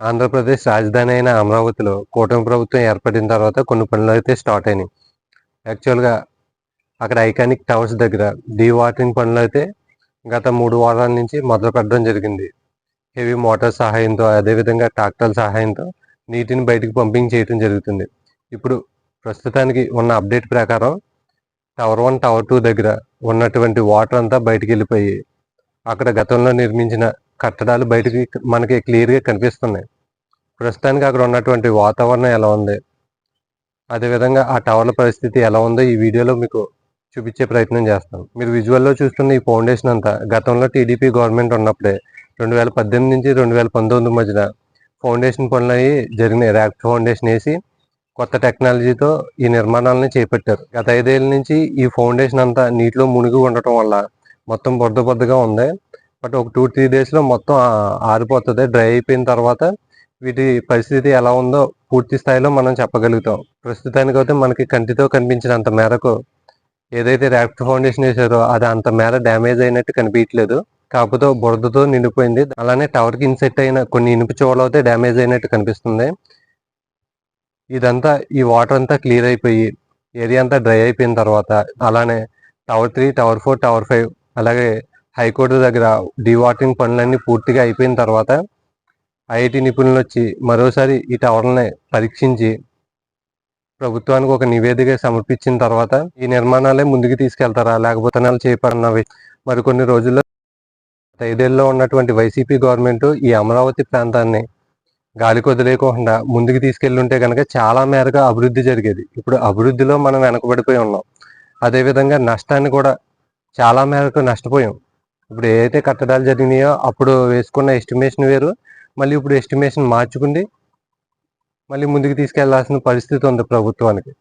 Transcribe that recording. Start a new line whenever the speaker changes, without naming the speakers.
ఆంధ్రప్రదేశ్ రాజధాని అయిన అమరావతిలో కూటమి ప్రభుత్వం ఏర్పడిన తర్వాత కొన్ని పనులు అయితే స్టార్ట్ అయినాయి. యాక్చువల్గా అక్కడ ఐకానిక్ టవర్స్ దగ్గర డీ వాటరింగ్ పనులు అయితే గత మూడు వారాల నుంచి మొదలు పెట్టడం జరిగింది. హెవీ మోటార్ సహాయంతో అదేవిధంగా ట్రాక్టర్ల సహాయంతో నీటిని బయటకు పంపింగ్ చేయడం జరుగుతుంది. ఇప్పుడు ప్రస్తుతానికి ఉన్న అప్డేట్ ప్రకారం టవర్ వన్ టవర్ టూ దగ్గర ఉన్నటువంటి వాటర్ అంతా బయటికి వెళ్ళిపోయి అక్కడ గతంలో నిర్మించిన కట్టడాలు బయటికి మనకి క్లియర్గా కనిపిస్తున్నాయి. ప్రస్తుతానికి అక్కడ ఉన్నటువంటి వాతావరణం ఎలా ఉంది? అదేవిధంగా ఆ టవర్ల పరిస్థితి ఎలా ఉందో ఈ వీడియోలో మీకు చూపించే ప్రయత్నం చేస్తాను మీరు విజువల్లో చూస్తున్న ఈ ఫౌండేషన్ అంతా గతంలో టీడీపీ గవర్నమెంట్ ఉన్నప్పుడే రెండు వేల పద్దెనిమిది నుంచి రెండు వేల పంతొమ్మిది మధ్యన ఫౌండేషన్ పనులు అవి జరిగినాయి. ర్యాక్ ఫౌండేషన్ వేసి కొత్త టెక్నాలజీతో ఈ నిర్మాణాలను చేపట్టారు. గత ఐదేళ్ళ నుంచి ఈ ఫౌండేషన్ అంతా నీటిలో మునిగి ఉండటం వల్ల మొత్తం బొద్ద బొద్దగా ఉంది. బట్ ఒక టూ త్రీ డేస్లో మొత్తం ఆరిపోతుంది. డ్రై అయిపోయిన తర్వాత వీటి పరిస్థితి ఎలా ఉందో పూర్తి స్థాయిలో మనం చెప్పగలుగుతాం. ప్రస్తుతానికి అయితే మనకి కంటితో కనిపించినంత మేరకు ఏదైతే ర్యాక్ట్ ఫౌండేషన్ వేసారో అది అంత మేర డ్యామేజ్ అయినట్టు కనిపించలేదు కాకపోతే బురదతో నిండిపోయింది. అలానే టవర్కి ఇన్సెట్ అయిన కొన్ని ఇనుపు చోళ్ళు అయితే డ్యామేజ్ అయినట్టు కనిపిస్తుంది. ఇదంతా ఈ వాటర్ అంతా క్లియర్ అయిపోయి ఏరియా అంతా డ్రై అయిపోయిన తర్వాత అలానే tower three tower four tower five అలాగే హైకోర్టు దగ్గర డివాటింగ్ పనులన్నీ పూర్తిగా అయిపోయిన తర్వాత ఐఐటి నిపుణులు వచ్చి మరోసారి ఈ టవర్లని పరీక్షించి ప్రభుత్వానికి ఒక నివేదిక సమర్పించిన తర్వాత ఈ నిర్మాణాలే ముందుకు తీసుకెళ్తారా లేకపోతే నెల మరికొన్ని రోజుల్లో ఐదేళ్ళలో ఐదేళ్ళలో ఉన్నటువంటి వైసీపీ గవర్నమెంట్ ఈ అమరావతి ప్రాంతాన్ని గాలి కొదిలేయకుండా ముందుకు తీసుకెళ్ళి ఉంటే కనుక చాలా మేరకు అభివృద్ధి జరిగేది. ఇప్పుడు అభివృద్ధిలో మనం వెనకబడిపోయి ఉన్నాం. అదేవిధంగా నష్టాన్ని కూడా చాలా మేరకు నష్టపోయాం. ఇప్పుడు ఏదైతే కట్టడాలు జరిగినాయో అప్పుడు వేసుకున్న ఎస్టిమేషన్ వేరు. మళ్ళీ ఇప్పుడు ఎస్టిమేషన్ మార్చుకుంది. మళ్ళీ ముందుకు తీసుకెళ్ళాల్సిన పరిస్థితి ఉంది ప్రభుత్వానికి.